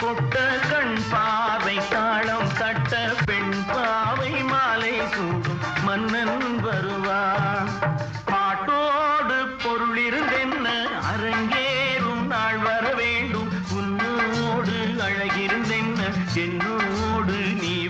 பொட்ட கண் பாவை தாளம் தட்ட பெண் பாவை மாலை சூடும் மன்னன் வருவான். பாட்டோடு பொருளிருந்தென்ன அரங்கேறும் நாள் வர வேண்டும். உன்னோடு அழகிருந்தென்ன என்னோடு நீ